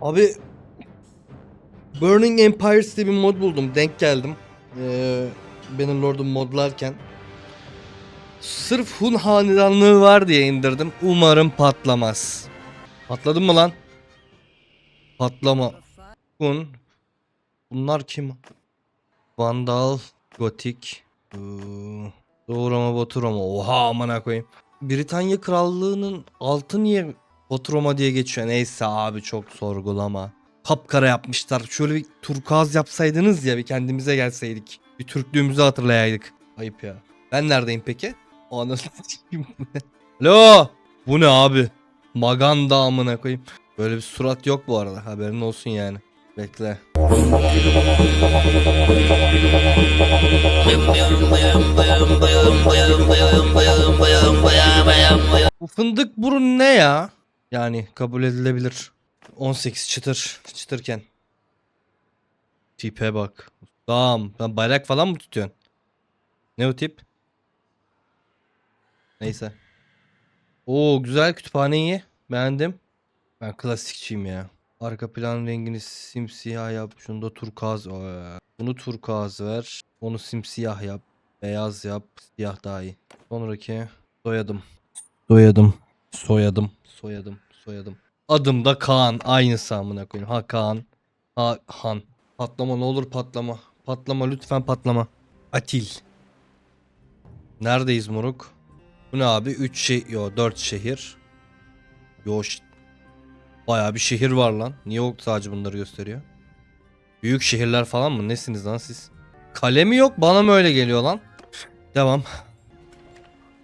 Abi Burning Empires diye bir mod buldum. Denk geldim. Ee, benim lordum modlarken. Sırf Hun hanedanlığı var diye indirdim. Umarım patlamaz. Patladın mı lan? Patlama. Hun. Bunlar kim? Vandal, Gotik. Ee, Doğrama Baturama. Oha amına koyayım. Britanya Krallığı'nın altı niye Baturama diye geçiyor? Neyse abi çok sorgulama. Kapkara yapmışlar. Şöyle bir turkuaz yapsaydınız ya bir kendimize gelseydik. Bir Türklüğümüzü hatırlayaydık. Ayıp ya. Ben neredeyim peki? O anasını sikeyim. Alo. Bu ne abi? Maganda amına koyayım. Böyle bir surat yok bu arada. Haberin olsun yani. Bekle. Bu fındık burun ne ya? Yani kabul edilebilir. 18 çıtır. Çıtırken. Tipe bak. Tamam. Ben bayrak falan mı tutuyorsun? Ne o tip? Neyse. Oo güzel kütüphane iyi. Beğendim. Ben klasikçiyim ya. Arka plan rengini simsiyah yap. Şunu da turkuaz. Bunu turkuaz ver. Onu simsiyah yap. Beyaz yap. Siyah daha iyi. Sonraki. Soyadım. Soyadım. Soyadım. Soyadım. Soyadım. Adım da Kaan. Aynısı amına koyayım. Ha Kaan. Ha Han. Patlama ne olur patlama. Patlama lütfen patlama. Atil. Neredeyiz moruk? Bu ne abi? 3 şey yo 4 şehir. Yo Bayağı bir şehir var lan. Niye o sadece bunları gösteriyor? Büyük şehirler falan mı? Nesiniz lan siz? Kale mi yok? Bana mı öyle geliyor lan? Devam.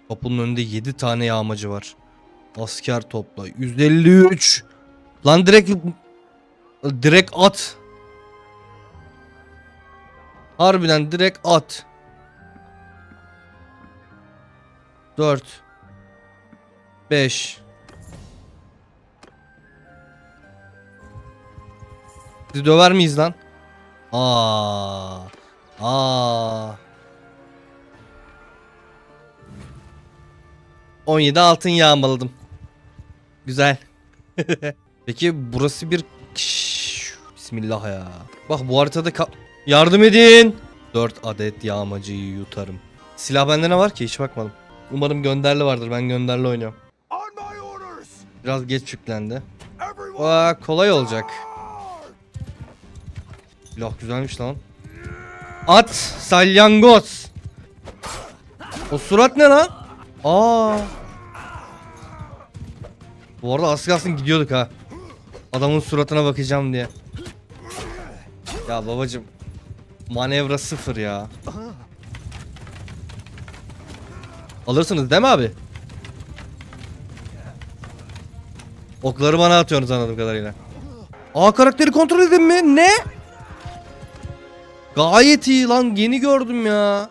Kapının önünde 7 tane yağmacı var. Asker topla. 153. Lan direkt direkt at. Harbiden direkt at. 4 5 Bizi döver miyiz lan? Aa. Aa. 17 altın yağmaladım. Güzel. Peki burası bir Şşş, Bismillah ya. Bak bu haritada ka- yardım edin. 4 adet yağmacıyı yutarım. Silah bende ne var ki hiç bakmadım. Umarım gönderli vardır. Ben gönderli oynuyorum. Biraz geç yüklendi. Aa, kolay olacak. Silah güzelmiş lan. At salyangoz. O surat ne lan? Aa. Bu arada az kalsın gidiyorduk ha. Adamın suratına bakacağım diye. Ya babacım. Manevra sıfır ya. Alırsınız değil mi abi? Okları bana atıyorsunuz anladığım kadarıyla. Aa karakteri kontrol edin mi? Ne? Gayet iyi lan yeni gördüm ya.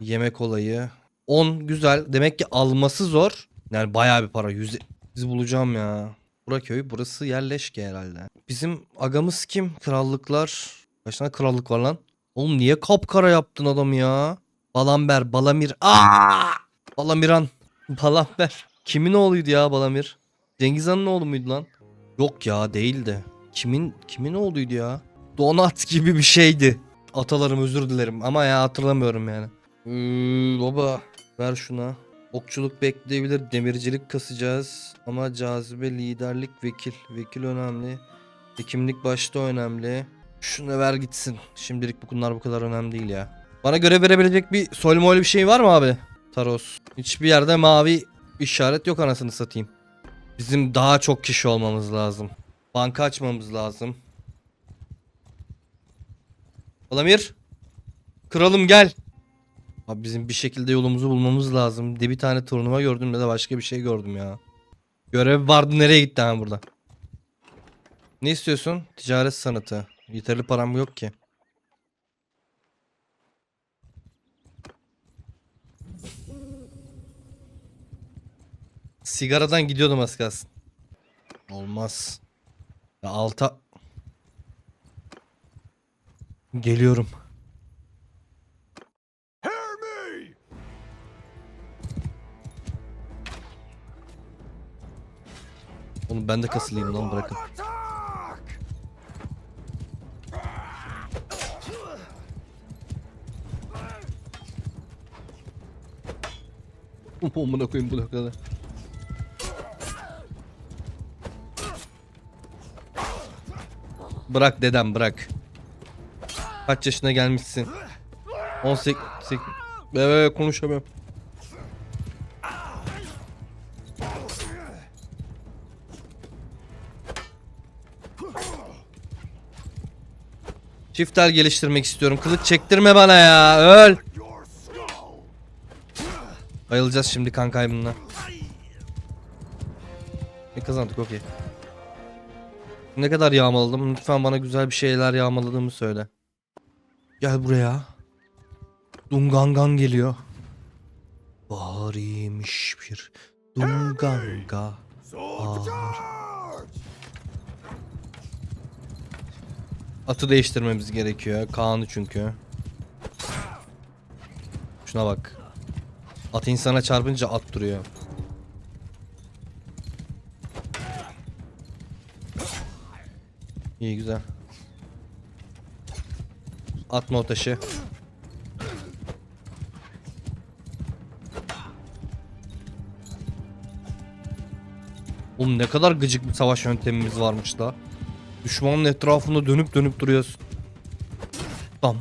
Yemek olayı. 10 güzel. Demek ki alması zor. Yani bayağı bir para. 100 Bizi bulacağım ya. Bura köy. Burası yerleşke herhalde. Bizim agamız kim? Krallıklar. Kaç tane krallık var lan? Oğlum niye kapkara yaptın adamı ya? Balamber, Balamir. Aa! Balamiran. Balamber. Kimin oğluydu ya Balamir? Cengiz Han'ın oğlu muydu lan? Yok ya değildi. Kimin kimin oğluydu ya? Donat gibi bir şeydi. Atalarım özür dilerim ama ya hatırlamıyorum yani. Ee, baba ver şuna. Okçuluk bekleyebilir, demircilik kasacağız. Ama cazibe, liderlik, vekil. Vekil önemli. Hekimlik başta önemli. Şunu ver gitsin. Şimdilik bu bunlar bu kadar önemli değil ya. Bana görev verebilecek bir solmol bir şey var mı abi? Taros. Hiçbir yerde mavi işaret yok anasını satayım. Bizim daha çok kişi olmamız lazım. Banka açmamız lazım. Olamir. Kralım gel. Abi bizim bir şekilde yolumuzu bulmamız lazım. De bir tane turnuva gördüm ya da başka bir şey gördüm ya. Görev vardı nereye gitti ha burada? Ne istiyorsun? Ticaret sanatı. Yeterli param yok ki. Sigaradan gidiyordum az kalsın. Olmaz. Ya alta... Geliyorum. Oğlum ben de kasılayım lan bırakın. Amına koyayım bu lokada. Bırak dedem bırak. Kaç yaşına gelmişsin? 18... 18... Evet konuşamıyorum. Çiftel geliştirmek istiyorum. Kılıç çektirme bana ya. Öl. Bayılacağız şimdi kan kaybından. Ne kazandık okey. Ne kadar yağmaladım? Lütfen bana güzel bir şeyler yağmaladığımı söyle. Gel buraya. Dungangan geliyor. Bağırıymış bir Dunganga. Sword Atı değiştirmemiz gerekiyor. Kaan'ı çünkü. Şuna bak. At insana çarpınca at duruyor. İyi güzel. Atma o taşı. Oğlum ne kadar gıcık bir savaş yöntemimiz varmış da. Düşmanın etrafında dönüp dönüp duruyoruz. Tam.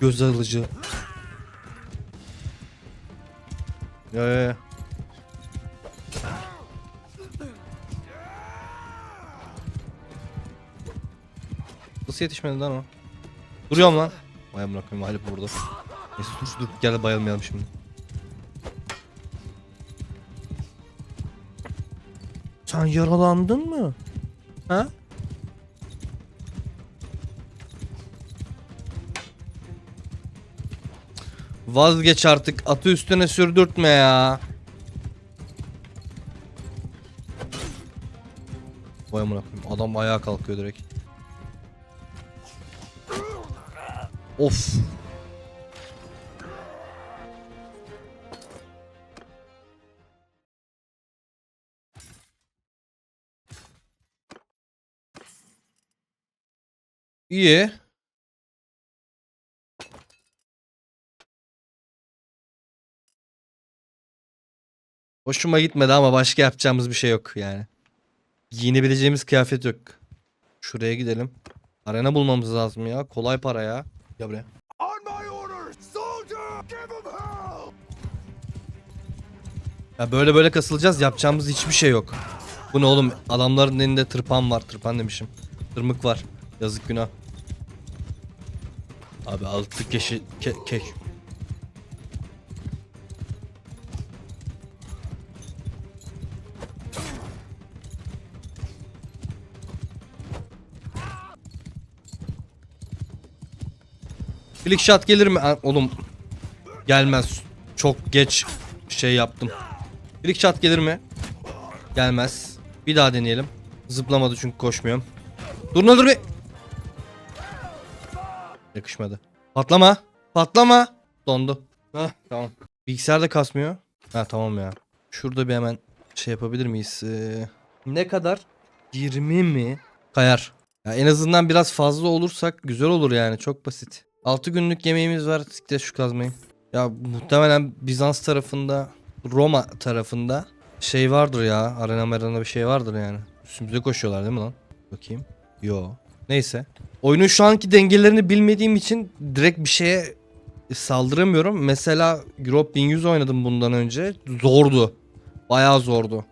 Göz alıcı. Ya ya ya. Nasıl yetişmedi lan o? Duruyorum lan. Vay amına koyayım Halep burada. Neyse dur dur gel bayılmayalım şimdi. Sen yaralandın mı? Ha? Vazgeç artık. Atı üstüne sürdürtme ya. Vay amına koyayım. Adam ayağa kalkıyor direkt. Of. İyi. Hoşuma gitmedi ama başka yapacağımız bir şey yok yani. Giyinebileceğimiz kıyafet yok. Şuraya gidelim. Arena bulmamız lazım ya. Kolay para ya. Gel buraya. On my orders. Soldier. Give him hell. Ya böyle böyle kasılacağız. Yapacağımız hiçbir şey yok. Bu ne oğlum? Adamların elinde tırpan var. Tırpan demişim. Tırmık var. Yazık günah. Abi altı keşi ke, keş. Flick shot gelir mi? Oğlum gelmez. Çok geç şey yaptım. Flick shot gelir mi? Gelmez. Bir daha deneyelim. Zıplamadı çünkü koşmuyorum. Dur ne dur bir. Yakışmadı. Patlama. Patlama. Dondu. Hah tamam. Bilgisayar da kasmıyor. Ha tamam ya. Şurada bir hemen şey yapabilir miyiz? Ee, ne kadar? 20 mi? Kayar. Ya en azından biraz fazla olursak güzel olur yani. Çok basit. 6 günlük yemeğimiz var. Siktir şu kazmayı. Ya muhtemelen Bizans tarafında, Roma tarafında şey vardır ya. Arena marana bir şey vardır yani. Üstümüze koşuyorlar değil mi lan? Bakayım. Yo. Neyse. Oyunun şu anki dengelerini bilmediğim için direkt bir şeye saldıramıyorum. Mesela Europe 1100 oynadım bundan önce. Zordu. Bayağı zordu.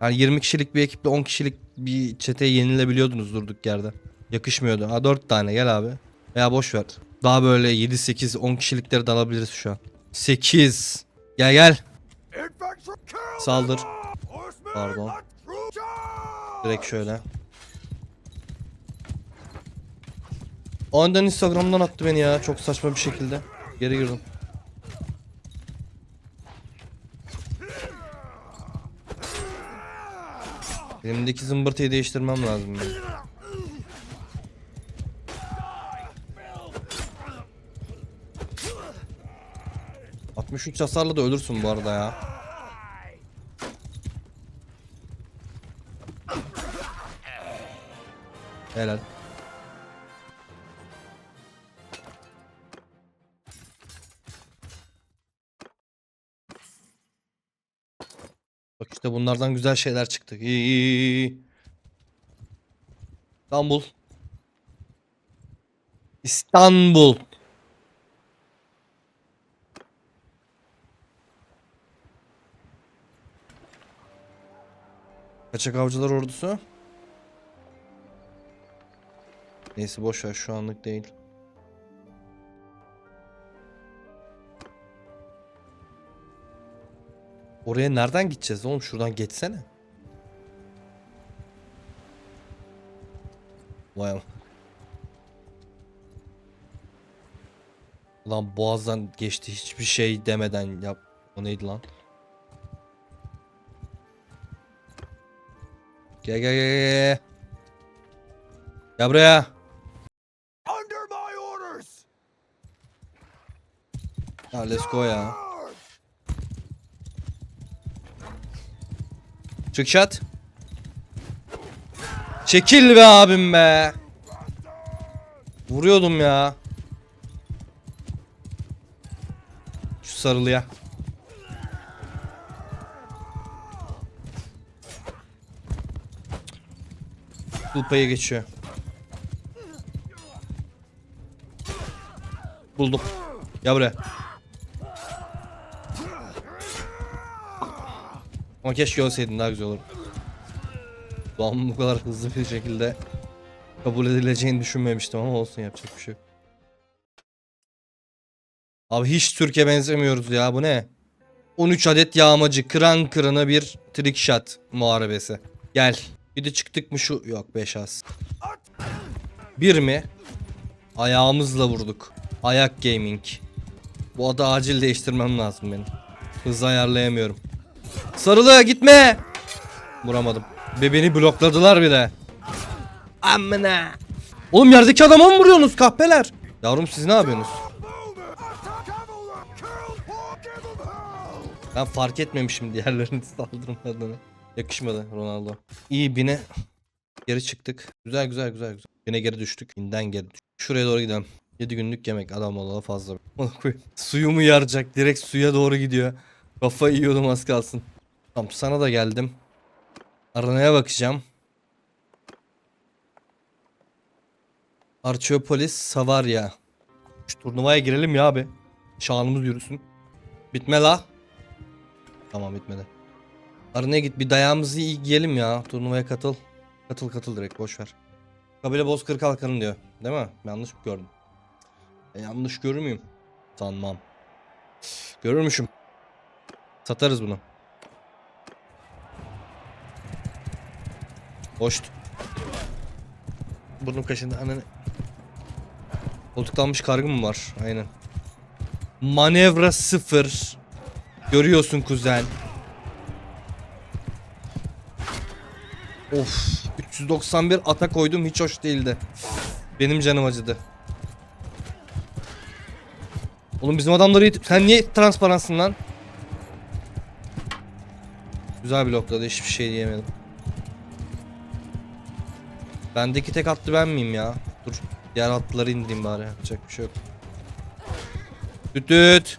Yani 20 kişilik bir ekiple 10 kişilik bir çeteye yenilebiliyordunuz durduk yerde. Yakışmıyordu. Ha 4 tane gel abi. Veya boş ver. Daha böyle 7 8 10 kişilikleri de alabiliriz şu an. 8. Gel gel. Saldır. Pardon. Direkt şöyle. Aniden Instagram'dan attı beni ya çok saçma bir şekilde. Geri girdim. Elimdeki zımbırtıyı değiştirmem lazım ya. ...63 hasarla da ölürsün bu arada ya. Helal. İşte bunlardan güzel şeyler çıktı. İstanbul. İstanbul. Kaçak avcılar ordusu. Neyse boş ver şu anlık değil. Oraya nereden gideceğiz oğlum? Şuradan geçsene. Vay am- Lan boğazdan geçti hiçbir şey demeden yap. O neydi lan? Gel gel gel gel. gel. Gel buraya. Under my orders! Ya let's go ya. Çık şat. Çekil be abim be. Vuruyordum ya. Şu sarılıya. Kulpayı geçiyor. Buldum. Gel buraya. Ama keşke ölseydin daha güzel olur. Doğan bu kadar hızlı bir şekilde kabul edileceğini düşünmemiştim ama olsun yapacak bir şey yok. Abi hiç Türkiye benzemiyoruz ya bu ne? 13 adet yağmacı kıran kırana bir trick shot muharebesi. Gel. Bir de çıktık mı şu yok 5 az. Bir mi? Ayağımızla vurduk. Ayak gaming. Bu adı acil değiştirmem lazım benim. Hız ayarlayamıyorum. Sarılı gitme. Vuramadım. Ve beni blokladılar bir de. Amına. Oğlum yerdeki adama mı vuruyorsunuz kahpeler? Yavrum siz ne yapıyorsunuz? Ben fark etmemişim diğerlerinin saldırmadığını. Yakışmadı Ronaldo. İyi bine geri çıktık. Güzel güzel güzel güzel. Bine geri düştük. Binden geri düştük. Şuraya doğru gidelim. 7 günlük yemek adam olalı fazla. Suyumu yaracak. Direkt suya doğru gidiyor. Kafa yiyordum az kalsın. Tamam sana da geldim. Aranaya bakacağım. Archeopolis Savarya. Şu turnuvaya girelim ya abi. Şanımız yürüsün. Bitme la. Tamam bitmedi. Aranaya git bir dayağımızı iyi giyelim ya. Turnuvaya katıl. Katıl katıl direkt boş ver. Kabile Bozkır kalkanı diyor. Değil mi? Yanlış mı gördüm? E, yanlış görür müyüm? Sanmam. Görürmüşüm. Satarız bunu. Hoşt. Burnum kaşındı. Ananı. Koltuklanmış kargı mı var? Aynen. Manevra sıfır. Görüyorsun kuzen. Of. 391 ata koydum hiç hoş değildi. Benim canım acıdı. Oğlum bizim adamları Sen niye transparansın lan? Güzel blokladı hiçbir şey diyemedim. Bendeki tek attı ben miyim ya? Dur. Diğer atlıları indireyim bari. Yapacak bir şey yok. Düt düt.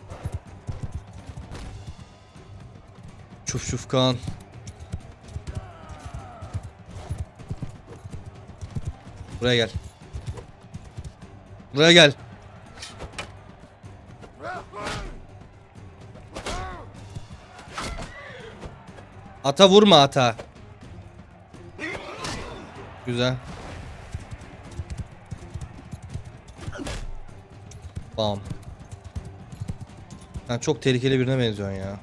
Çuf çuf kan. Buraya gel. Buraya gel. Ata vurma ata. Güzel. Bam. Sen çok tehlikeli birine benziyorsun ya.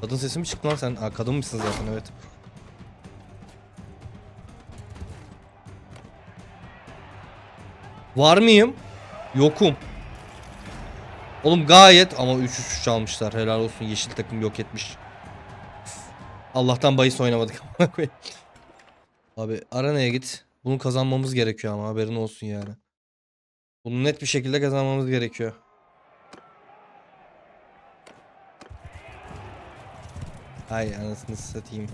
Kadın sesi mi çıktı lan sen? Aa, kadın mısın zaten evet. Var mıyım? Yokum. Oğlum gayet ama 3-3 çalmışlar. Helal olsun yeşil takım yok etmiş. Allah'tan bahis oynamadık. Abi arenaya git. Bunu kazanmamız gerekiyor ama haberin olsun yani. Bunu net bir şekilde kazanmamız gerekiyor. Hay anasını satayım.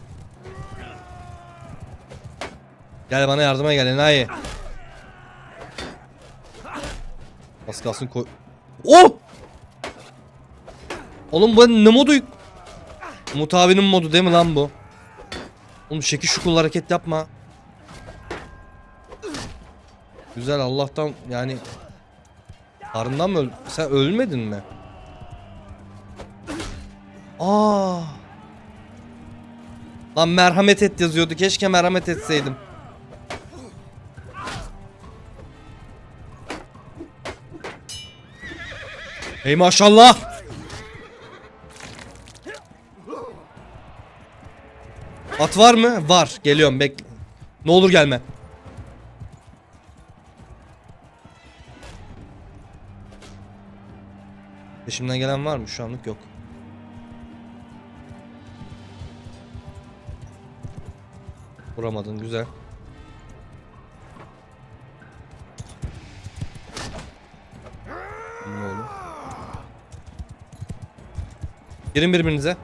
Gel bana yardıma gel enayi. Az kalsın koy. Oh! Oğlum ben ne modu Umut abinin modu değil mi lan bu? Oğlum şekil şukul hareket yapma. Güzel Allah'tan yani Karından mı öl Sen ölmedin mi? Aa. Lan merhamet et yazıyordu. Keşke merhamet etseydim. Hey maşallah. At var mı? Var. Geliyorum bekle. Ne olur gelme. Peşimden gelen var mı? Şu anlık yok. Vuramadın güzel. Girin birbirinize.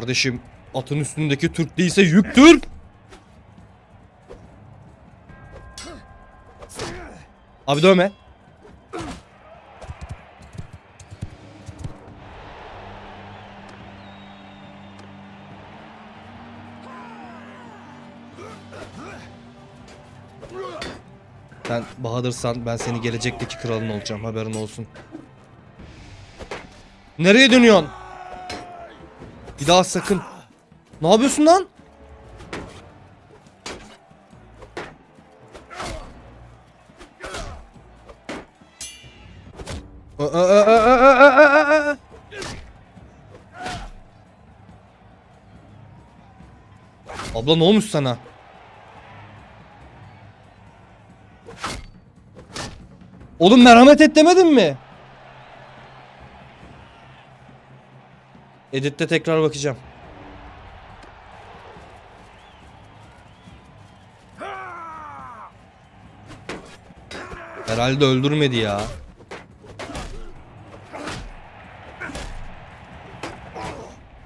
Kardeşim atın üstündeki Türk değilse yüktür. Abi dövme. Sen Bahadır'san ben seni gelecekteki kralın olacağım haberin olsun. Nereye dönüyorsun? Bir daha sakın. Ne yapıyorsun lan? Abla ne olmuş sana? Oğlum merhamet et demedin mi? Edit'te tekrar bakacağım. Herhalde öldürmedi ya.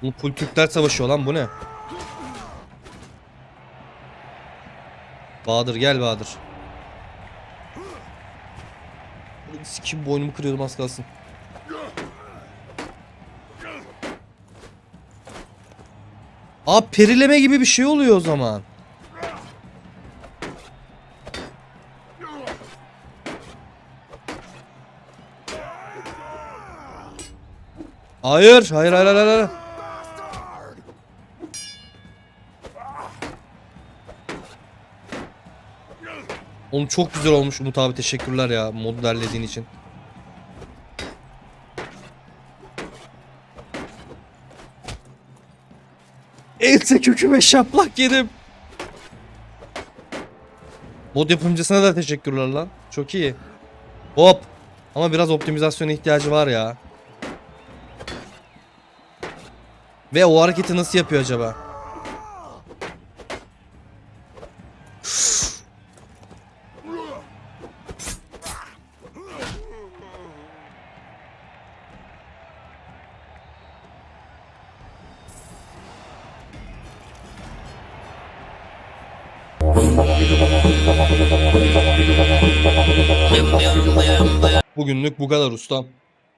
Bu full Türkler savaşıyor lan bu ne? Bahadır gel Bahadır. Sikim boynumu kırıyordum az kalsın. Aa perileme gibi bir şey oluyor o zaman. Hayır, hayır, hayır, hayır, hayır. Oğlum çok güzel olmuş Umut abi teşekkürler ya modu derlediğin için. Else köküme şaplak yedim. Mod yapımcısına da teşekkürler lan. Çok iyi. Hop. Ama biraz optimizasyona ihtiyacı var ya. Ve o hareketi nasıl yapıyor acaba? Bu kadar ustam.